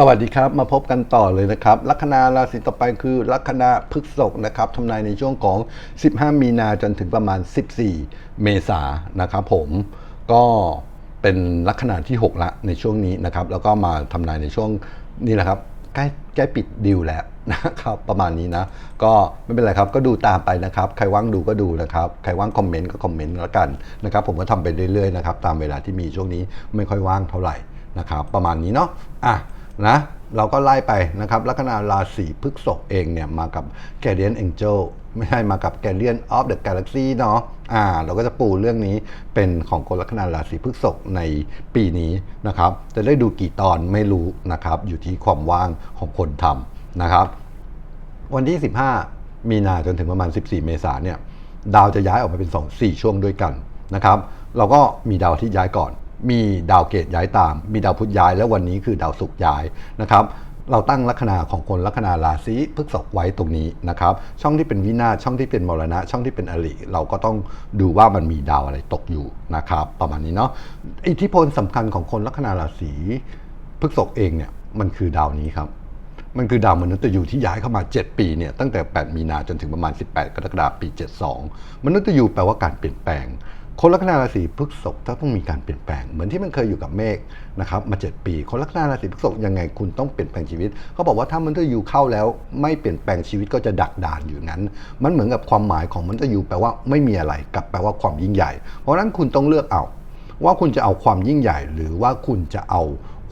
สวัสดีครับมาพบกันต่อเลยนะครับลัคนาราศีต่อไปคือลัคนาพฤษภนะครับทำนายในช่วงของ 15 มีนาจนถึงประมาณ 14 เมษายนนะครับผมก็เป็นลัคนาที่ 6 ละในช่วงนี้นะครับ แล้วก็มาทำนายในช่วงนี้แหละครับใกล้ใกล้ปิดดิวแล้วนะครับประมาณนี้นะ ก็ไม่เป็นไรครับก็ดูตามไปนะครับ ใครว่างดูก็ดูนะครับใครว่างคอมเมนต์ก็คอมเมนต์แล้วกันนะครับผมก็ทำไปเรื่อยๆนะครับตามเวลาที่มีช่วงนี้ไม่ค่อยว่างเท่าไหร่นะครับประมาณนี้เนาะอะ นะเราก็ไล่ไปนะครับลัคนาราศีพฤษภเองเนี่ยมากับ Guardian Angel ไม่ใช่มากับ Guardian of the Galaxy เนาะอ่าเราก็จะปูเรื่องนี้เป็นของคนลัคนาราศีพฤษภในปีนี้นะครับ จะได้ดูกี่ตอนไม่รู้นะครับ อยู่ที่ความว่างของคนทำนะครับ วันที่ 15 มีนาจนถึงประมาณ 14 เมษายนเนี่ยดาวจะย้ายออกมาเป็น 2 4 ช่วงด้วยกันนะครับเราก็มีดาวที่ย้ายก่อน มีดาวเกตย้ายตาม มีดาวพุธย้าย แล้ววันนี้คือดาวศุกร์ย้ายนะครับเราตั้งลัคนาของคนลัคนาราศีพฤกษภไว้ตรงนี้นะครับ ช่องที่เป็นวินาศช่องที่เป็นมรณะ ช่องที่เป็นอริเราก็ต้องดูว่ามันมีดาวอะไรตกอยู่นะครับ ประมาณนี้เนาะอิทธิพลสำคัญของคนลัคนาราศีพฤกษภเองเนี่ยมันคือดาวนี้ครับ มันคือดาวมนุษย์ยูที่ย้ายเข้ามา 7 ปีเนี่ยตั้งแต่ 8 มีนาจนถึงประมาณ 18 กรกฎาคมปี 72 มนุษย์ยูแปลว่าการเปลี่ยนแปลง คนลัคนาราศีพฤษภถ้าต้องมีการเปลี่ยนแปลง เหมือนที่มันเคยอยู่กับเมฆนะครับมา 7 ปี คนลัคนาราศีพฤษภยังไงคุณต้องเปลี่ยนแปลงชีวิตเขาบอกว่าถ้ามนุษย์ยูเข้าแล้ว ไม่เปลี่ยนแปลงชีวิตก็จะดักดานอยู่นั้น มันเหมือนกับความหมายของมนุษย์ยูแปลว่าไม่มีอะไรกับแปลว่าความยิ่งใหญ่ เพราะนั้นคุณต้องเลือกเอา ว่าคุณจะเอาความยิ่งใหญ่ หรือว่าคุณจะเอา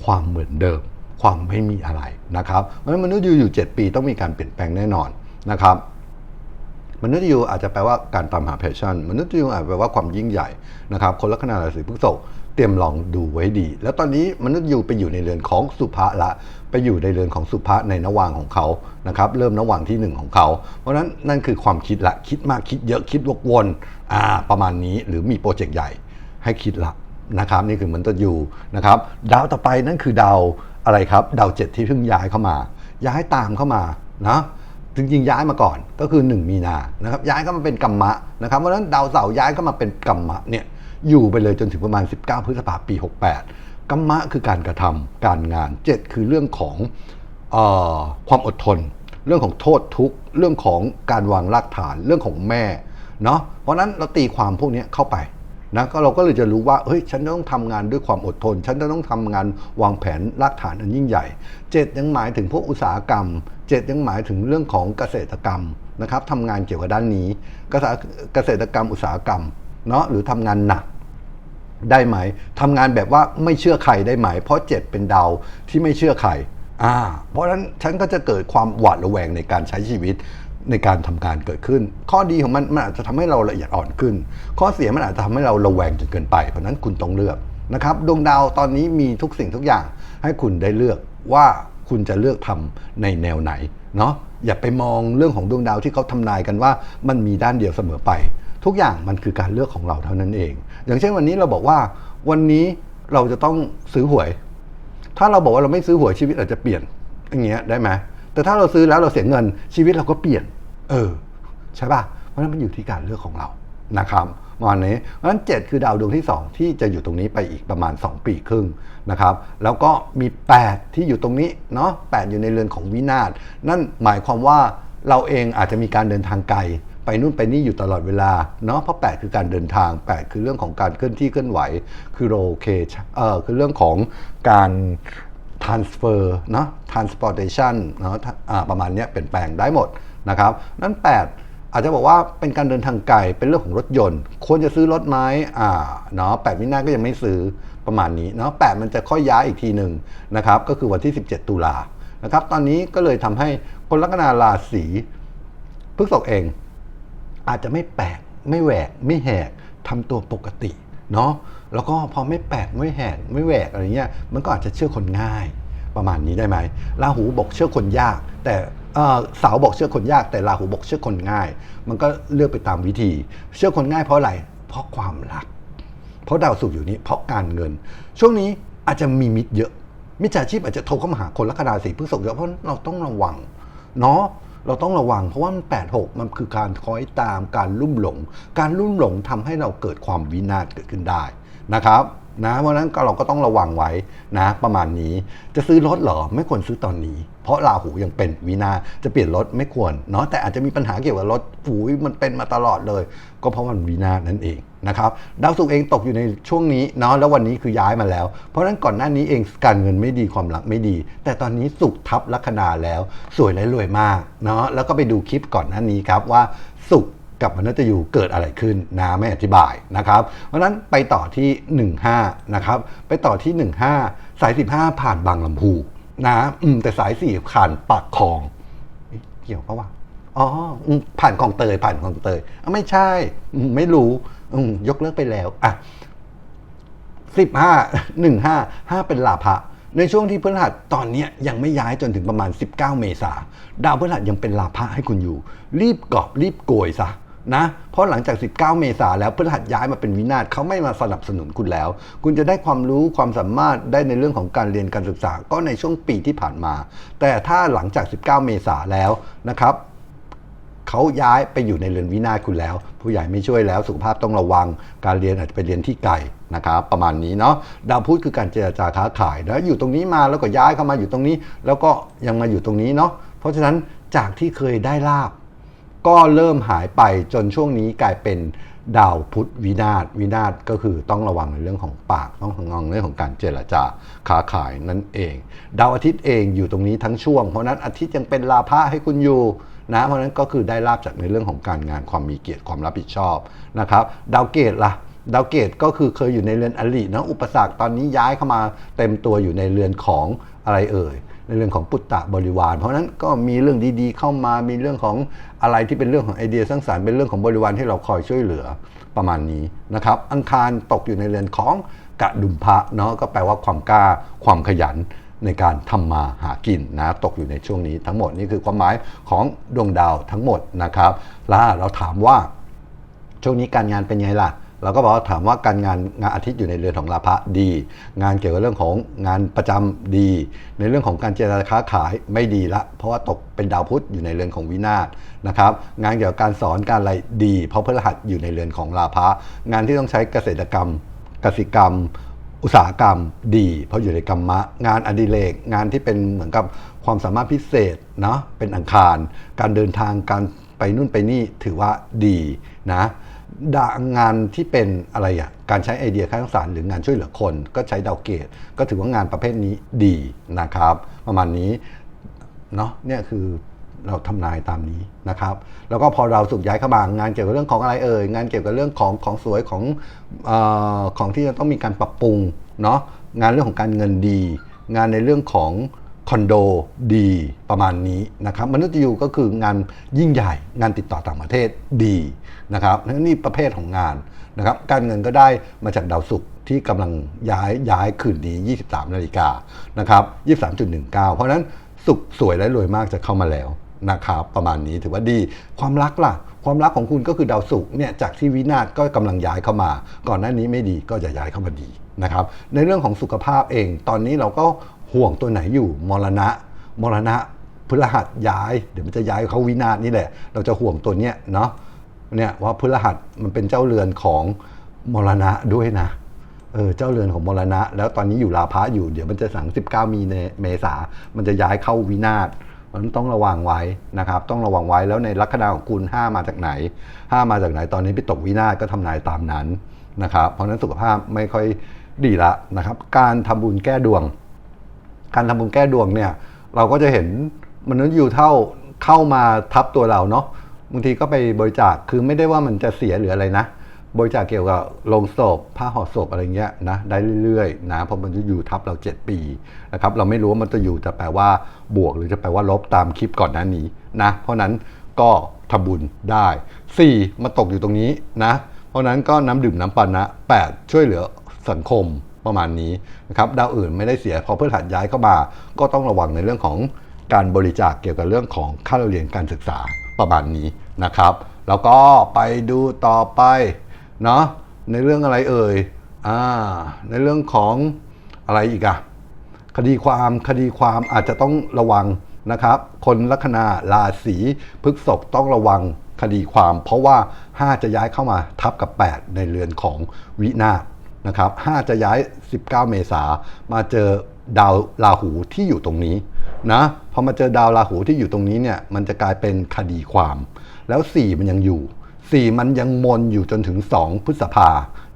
ความเหมือนเดิม ความไม่มีอะไรนะครับเพราะฉะนั้นมนุษย์อยู่อยู่ 7 ปีต้องมีการเปลี่ยนแปลงแน่นอนนะครับ มนุษย์ยูอาจจะแปลว่าการตามหาแพชชั่น มนุษย์ยูอาจจะแปลว่าความยิ่งใหญ่นะครับ คนลัคนาราศีพฤษภเตรียมลองดูไว้ดี แล้วตอนนี้มนุษย์ยูไปอยู่ในเรือนของสุภะละ ไปอยู่ในเรือนของสุภะในนวางของเขานะครับ เริ่มนวางที่หนึ่งของเขา เพราะฉะนั้นนั่นคือความคิดละ คิดมากคิดเยอะคิดวกวนอ่าประมาณนี้หรือมีโปรเจกต์ใหญ่ให้คิดละนะครับนี่คือมนุษย์ยูนะครับดาวต่อไปนั่นคือดาวอะไรครับ ดาวเจ็ดที่เพิ่งย้ายเข้ามา ย้ายตามเข้ามานะ จริงๆย้ายมาก่อนก็คือ 1 มีนานะครับย้ายเข้ามาเป็นกัมมะนะครับเพราะฉะนั้นดาวเสาร์ย้ายเข้ามาเป็นกัมมะเนี่ยอยู่ไปเลยจนถึงประมาณ 19 พฤษภาปี 68 กัมมะคือการกระทำการงาน 7 คือเรื่องของออความอดทน เรื่องของโทษทุกข์เรื่องของการวางรากฐานเรื่องของแม่เนาะเพราะนั้นเราตีความพวกนี้เข้าไปนะก็เราก็เลยจะรู้ว่าเฮ้ยฉันจะต้องทำงานด้วยความอดทน ฉันจะต้องทำงานวางแผนรากฐานอันยิ่งใหญ่ เจ็ดยังหมายถึงพวกอุตสาหกรรม เจ็ดยังหมายถึงเรื่องของเกษตรกรรมนะครับทำงานเกี่ยวกับด้านนี้เกษตรกรรมอุตสาหกรรมเนาะหรือทำงานหนักได้ไหมทำงานแบบว่าไม่เชื่อใครได้ไหม เพราะเจ็ดเป็นดาวที่ไม่เชื่อใครอ่าเพราะฉะนั้นฉันก็จะเกิดความหวาดระแวงในการใช้ชีวิตในการทำการเกิดขึ้น ข้อดีของมันมันอาจจะทำให้เราละเอียดอ่อนขึ้น ข้อเสียมันอาจจะทำให้เราระแวงจนเกินไป เพราะนั้นคุณต้องเลือกนะครับดวงดาวตอนนี้มีทุกสิ่งทุกอย่างให้คุณได้เลือกว่า คุณจะเลือกทำในแนวไหนเนาะอย่าไปมองเรื่องของดวงดาวที่เขาทำนายกันว่ามันมีด้านเดียวเสมอไป ทุกอย่างมันคือการเลือกของเราเท่านั้นเอง อย่างเช่นวันนี้เราบอกว่าวันนี้เราจะต้องซื้อหวย ถ้าเราบอกว่าเราไม่ซื้อหวยชีวิตอาจจะเปลี่ยนอย่างเงี้ยได้ไหมแต่ถ้าเราซื้อแล้วเราเสียเงินชีวิตเราก็เปลี่ยน เออ ใช่ป่ะเพราะฉะนั้นมันอยู่ที่การเลือกของเรา นะครับวันนี้เพราะฉะนั้น 7 คือดาวดวงที่ 2 ที่จะอยู่ตรงนี้ไปอีกประมาณ 2 ปีครึ่งนะครับ แล้วก็มี 8 ที่อยู่ตรงนี้เนาะ8อยู่ในเรือนของวินาศนั่นหมายความว่าเราเองอาจจะมีการเดินทางไกล ไปนู่นไปนี่อยู่ตลอดเวลาเนาะเพราะ 8 คือการเดินทาง 8 คือเรื่องของการเคลื่อนที่เคลื่อนไหวคือโลเคชเอ่อคือเรื่องของการ transfer เนาะ transportation เนาะอ่าประมาณนี้เปลี่ยนแปลงได้หมดนะครับนั้น8 อาจจะบอกว่าเป็นการเดินทางไกลเป็นเรื่องของรถยนต์ ควรจะซื้อรถไหมอ่าเนาะ8มินาก็ยังไม่ซื้อประมาณนี้เนาะ8มันจะค่อยย้ายอีกทีหนึ่งนะครับก็คือวันที่ 17 ตุลานะครับตอนนี้ก็เลยทำให้คนลัคนาราศีพฤษภเอง อาจจะไม่แปลกไม่แหวกไม่แหกทำตัวปกติเนาะแล้วก็พอไม่แปลกไม่แหกไม่แหวกอะไรเงี้ยมันก็อาจจะเชื่อคนง่ายประมาณนี้ได้ไหมราหูบอกเชื่อคนยาก แต่ เสาบอกเชื่อคนยากแต่ราหูบอกเชื่อคนง่าย มันก็เลือกไปตามวิธี เชื่อคนง่ายเพราะอะไร เพราะความรัก เพราะดาวศุกอยู่นี้เพราะการเงิน ช่วงนี้อาจจะมีมิตรเยอะ มิจฉาชีพอาจจะโทรเข้ามาหาคนลัคนาศีพฤษภเยอะเพราะเราต้องระวังเนาะเราต้องระวังเพราะว่ามัน8 6มันคือการคอยตามการลุ่มหลง การลุ่มหลงทำให้เราเกิดความวินาศเกิดขึ้นได้นะครับ นะเพราะนั้นเราก็ต้องระวังไว้นะประมาณนี้จะซื้อรถเหรอไม่ควรซื้อตอนนี้ เพราะราหูยังเป็นวินาจะเปลี่ยนรถไม่ควรเนาะแต่อาจจะมีปัญหาเกี่ยวกับรถอุ้ยมันเป็นมาตลอดเลย ก็เพราะมันวินานั่นเองนะครับดาวศุกร์เองตกอยู่ในช่วงนี้เนาะแล้ววันนี้คือย้ายมาแล้ว เพราะฉะนั้นก่อนหน้านี้เองการเงินไม่ดีความรักไม่ดี แต่ตอนนี้สุขทับลัคนาแล้ว สวยและรวยมากเนาะแล้วก็ไปดูคลิปก่อนหน้านี้ครับว่าสุข กับมนุษย์ยูเกิดอะไรขึ้นนะไม่อธิบายนะครับ เพราะนั้นไปต่อที่ 15 นะครับ ไปต่อที่ 15 สาย 15 ผ่านบางลำพูนะอืมแต่สาย4ผ่านปากคลอง เกี่ยวปะวะอ๋อผ่านคลองเตยผ่านคลองเตยอะไม่ใช่ไม่รู้ยกเลิกไปแล้วอะสิบห้าหนึ่งห้าห้าเป็นลาภะในช่วงที่พฤหัสตอนนี้ยยังไม่ย้ายจนถึงประมาณ 19 เมษาดาวพฤหัสยังเป็นลาภะให้คุณอยู่ รีบกอบรีบโกยซะ นะ เพราะหลังจาก 19 เมษาแล้วพฤหัสย้ายมาเป็นวินาศเขาไม่มาสนับสนุนคุณแล้ว คุณจะได้ความรู้ความสามารถได้ในเรื่องของการเรียนการศึกษาก็ในช่วงปีที่ผ่านมา แต่ถ้าหลังจาก 19 เมษาแล้วนะครับเขาย้ายไปอยู่ในเรือนวินาศคุณแล้ว ผู้ใหญ่ไม่ช่วยแล้วสุขภาพต้องระวัง การเรียนอาจจะไปเรียนที่ไกลนะครับประมาณนี้เนาะดาวพุธคือการเจรจาค้าขายนะอยู่ตรงนี้มาแล้วก็ย้ายเข้ามาอยู่ตรงนี้ แล้วก็ยังมาอยู่ตรงนี้เนาะเพราะฉะนั้นจากที่เคยได้ลาบ ก็เริ่มหายไปจนช่วงนี้กลายเป็นดาวพุธวินาศวินาศก็คือต้องระวังในเรื่องของปากต้องระวังเรื่องของการเจรจาค้าขายนั่นเอง ดาวอาทิตย์เองอยู่ตรงนี้ทั้งช่วง เพราะนั้นอาทิตย์ยังเป็นลาภะให้คุณอยู่นะเพราะนั้นก็คือได้ลาบจากในเรื่องของการงานความมีเกียรติความรับผิดชอบนะครับ ดาวเกตล่ะดาวเกตก็คือเคยอยู่ในเรือนอรินะอุปสรรคตอนนี้ย้ายเข้ามาเต็มตัวอยู่ในเรือนของอะไรเอ่ย ในเรื่องของปุตตะบริวาร เพราะนั้นก็มีเรื่องดีๆ เข้ามามีเรื่องของอะไรที่เป็นเรื่องของไอเดียสร้างสรรค์เป็นเรื่องของบริวารที่เราคอยช่วยเหลือประมาณนี้นะครับอังคารตกอยู่ในเรือนของกระดุมพระเนาะก็แปลว่าความกล้าความขยันในการทำมาหากินนะตกอยู่ในช่วงนี้ทั้งหมดนี่คือความหมายของดวงดาวทั้งหมดนะครับ แล้วเราถามว่าช่วงนี้การงานเป็นไงล่ะ เราก็บอกว่าถามว่าการงานงานอาทิตย์อยู่ในเรือนของลาภะดี งานเกี่ยวกับเรื่องของงานประจำดี ในเรื่องของการเจรจาค้าขายไม่ดีละ เพราะว่าตกเป็นดาวพุธอยู่ในเรือนของวินาศนะครับงานเกี่ยวกับการสอนการอะไรดี เพราะพฤหัสอยู่ในเรือนของลาภะงานที่ต้องใช้เกษตรกรรมกสิกรรม อุตสาหกรรมดี เพราะอยู่ในกรรมะ งานอดิเรกงานที่เป็นเหมือนกับความสามารถพิเศษเนาะเป็นอังคาร การเดินทางการไปนู่นไปนี่ถือว่าดีนะ งานที่เป็นอะไรอะการใช้ไอเดียข้างสารหรืองานช่วยเหลือคน ก็ใช้ดาวเกต ก็ถือว่างานประเภทนี้ดีนะครับ ประมาณนี้เนาะเนี่ยคือเราทำนายตามนี้นะครับ แล้วก็พอเราสุกย้ายเข้ามางานเกี่ยวกับเรื่องของอะไรเอ่ยงานเกี่ยวกับเรื่องของของสวยของเออของที่จะต้องมีการปรับปรุงเนาะงานเรื่องของการเงินดี งานในเรื่องของ คอนโดดีประมาณนี้นะครับมนุษย์ยูก็คืองานยิ่งใหญ่งานติดต่อต่างประเทศดีนะครับนี่ประเภทของงานนะครับการเงินก็ได้มาจากดาวศุกร์ที่กำลังย้ายย้ายคืนนี้ 23 นาฬิกานะครับ 23.19 เพราะฉะนั้นสุขสวยและรวยมากจะเข้ามาแล้วนะครับประมาณนี้ถือว่าดีความรักล่ะ ความรักของคุณก็คือดาวศุกร์เนี่ยจากที่วินาศก็กำลังย้ายเข้ามา ก่อนหน้านี้ไม่ดีก็จะย้ายเข้ามาดีนะครับในเรื่องของสุขภาพเอง ตอนนี้เราก็ ห่วงตัวไหนอยู่มรณะ มรณะพฤหัสย้าย เดี๋ยวมันจะย้ายเข้าวินาศนี่แหละ เราจะห่วงตัวเนี้ยเนาะเนี่ยว่าพฤหัสมันเป็นเจ้าเรือนของมรณะด้วยนะเออเจ้าเรือนของมรณะ แล้วตอนนี้อยู่ลาพะอยู่เดี๋ยวมันจะสั่ง19 มีนเมษา มันจะย้ายเข้าวินาศมันต้องระวังไว้นะครับ ต้องระวังไว้แล้วในลัคนาของคุณห้ามาจากไหนห้ามาจากไหนตอนนี้ไปตกวินาศก็ทำนายตามนั้นนะครับ เพราะฉะนั้นสุขภาพไม่ค่อยดีละนะครับ การทำบุญแก้ดวง การทำบุญแก้ดวงเนี่ย เราก็จะเห็นมนุษย์อยู่เท่าเข้ามาทับตัวเราเนาะบางทีก็ไปบริจาคคือไม่ได้ว่ามันจะเสียหรืออะไรนะ บริจาคเกี่ยวกับโลงศพผ้าห่อศพอะไรเงี้ยนะได้เรื่อยๆนะเพราะมันจะอยู่ทับเรา 7 ปีนะครับเราไม่รู้ว่ามันจะอยู่จะแปลว่าบวกหรือจะแปลว่าลบตามคลิปก่อนหน้านี้นะเพราะนั้นก็ทำบุญได้ 4 มาตกอยู่ตรงนี้นะ เพราะนั้นก็น้ำดื่มน้ำปานะ 8 ช่วยเหลือสังคม ประมาณนี้นะครับดาวอื่นไม่ได้เสียพอเพื่อถัดย้ายเข้ามา ก็ต้องระวังในเรื่องของการบริจาคเกี่ยวกับเรื่องของค่าเรียนการศึกษาประมาณนี้นะครับ แล้วก็ไปดูต่อไปเนาะในเรื่องอะไรเอ่ยอ่าในเรื่องของอะไรอีกอะคดีความคดีความอาจจะต้องระวังนะครับ คนลัคนาราศีพฤกษภต้องระวังคดีความ เพราะว่า 5 จะย้ายเข้ามาทับกับ 8 ในเรือนของวินาศ นะครับ5จะย้าย 19 เมษามาเจอดาวราหูที่อยู่ตรงนี้นะพอมาเจอดาวราหูที่อยู่ตรงนี้เนี่ยมันจะกลายเป็นคดีความ แล้ว 4 มันยังอยู่ 4 มันยังมนอยู่จนถึง 2 พฤษภา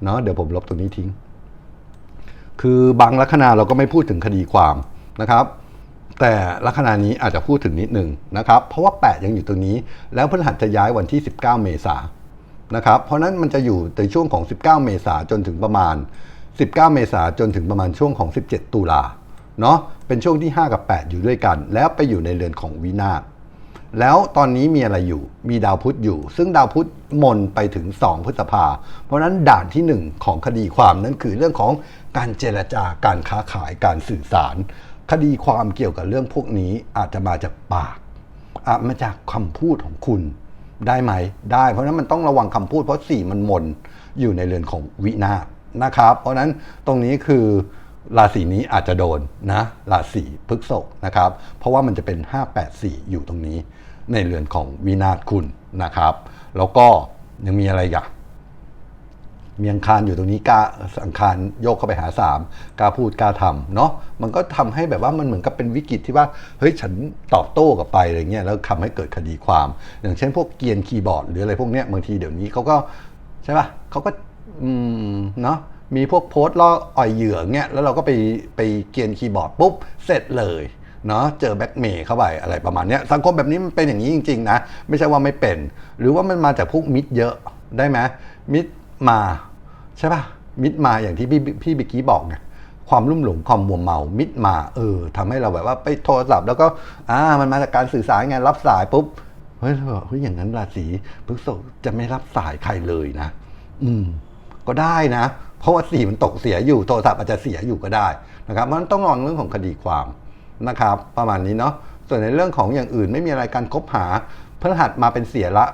เนาะเดี๋ยวผมลบตรงนี้ทิ้ง คือบางลัคนาเราก็ไม่พูดถึงคดีความนะครับ แต่ลัคนานี้อาจจะพูดถึงนิดหนึ่งนะครับ เพราะว่า 8 ยังอยู่ตรงนี้ แล้วพฤหัสจะย้ายวันที่ 19 เมษาย นะครับ เพราะนั้นมันจะอยู่ในช่วงของ 19 เมษายนจนถึงประมาณ 19 เมษายนจนถึงประมาณช่วงของ 17 ตุลาเนาะเป็นช่วงที่ 5 กับ 8 อยู่ด้วยกัน แล้วไปอยู่ในเรือนของวินาศแล้วตอนนี้มีอะไรอยู่ มีดาวพุธอยู่ ซึ่งดาวพุธมนไปถึง 2 พฤษภา เพราะนั้นด่านที่ 1 ของคดีความนั่นคือเรื่องของการเจรจาการค้าขายการสื่อสาร คดีความเกี่ยวกับเรื่องพวกนี้อาจจะมาจากปากอาจมาจากคำพูดของคุณ ได้ไหมได้เพราะฉะนั้นมันต้องระวังคำพูด เพราะสี่มันมนอยู่ในเรือนของวินาศนะครับ เพราะฉะนั้นตรงนี้คือราศีนี้อาจจะโดนนะราศีพฤษภนะครับ เพราะว่ามันจะเป็น 584 อยู่ตรงนี้ ในเรือนของวินาศคุณนะครับ แล้วก็ยังมีอะไรอีกอะ มีอังคารอยู่ตรงนี้กาอังคารโยกเข้าไปหาสามกาพูดกาทำเนาะมันก็ทำให้แบบว่ามันเหมือนกับเป็นวิกฤตที่ว่าเฮ้ยฉันตอบโต้กับไปอะไรเงี้ยแล้วทำให้เกิดคดีความ อย่างเช่นพวกเกียนคีย์บอร์ดหรืออะไรพวกเนี้ยบางทีเดี๋ยวนี้เขาก็ใช่ป่ะเขาก็อืมเนาะมีพวกโพสต์ล่ออ่อยเหยื่อเงี้ยแล้วเราก็ไปไปเกียนคีย์บอร์ดปุ๊บเสร็จเลยเนาะเจอแบ็กเมย์เข้าไปอะไรประมาณเนี้ยสังคมแบบนี้มันเป็นอย่างนี้จริง ๆ นะ ไม่ใช่ว่าไม่เป็น หรือว่ามันมาจากพวกมิตรเยอะได้ไหมมิตรมา ใช่ป่ะมิดมาอย่างที่พี่พี่บิกกี้บอกไงความลุ่มหลงความมัวเมามิดมาเออทำให้เราแบบว่าไปโทรศัพท์แล้วก็อ่ามันมาจากการสื่อสารไงรับสายปุ๊บเฮ้ยเราบอกเฮ้ยอย่างนั้นราศีพฤษภจะไม่รับสายใครเลยนะ อืม ก็ได้นะ เพราะว่าสีมันตกเสียอยู่โทรศัพท์อาจจะเสียอยู่ก็ได้นะครับมันต้องระวังเรื่องของคดีความนะครับ ประมาณนี้เนาะส่วนในเรื่องของอย่างอื่นไม่มีอะไรการคบหาพฤหัสมาเป็นเสียละ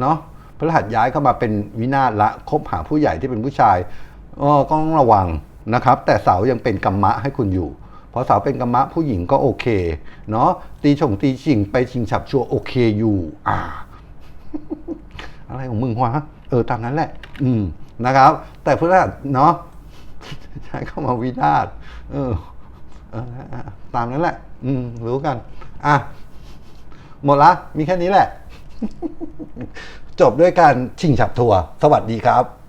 เนาะ พฤหัสย้ายเข้ามาเป็นวินาศละคบหาผู้ใหญ่ที่เป็นผู้ชายก็ต้องระวังนะครับ แต่เสายังเป็นกรรมะให้คุณอยู่เพราะเสาเป็นกรรมะผู้หญิงก็โอเคเนาะตีฉงตีชิงไปชิงฉับชัวโอเคอยู่อ่า อะไรของมึงวะเออตามนั้นแหละ อืมนะครับ แต่พื่อนเนาะใช้เข้ามาวินาศเออเออตามนั้นแหละ อืมรู้กัน อะ หมดละ มีแค่นี้แหละ จบด้วยการชิงฉับทัวร์สวัสดีครับ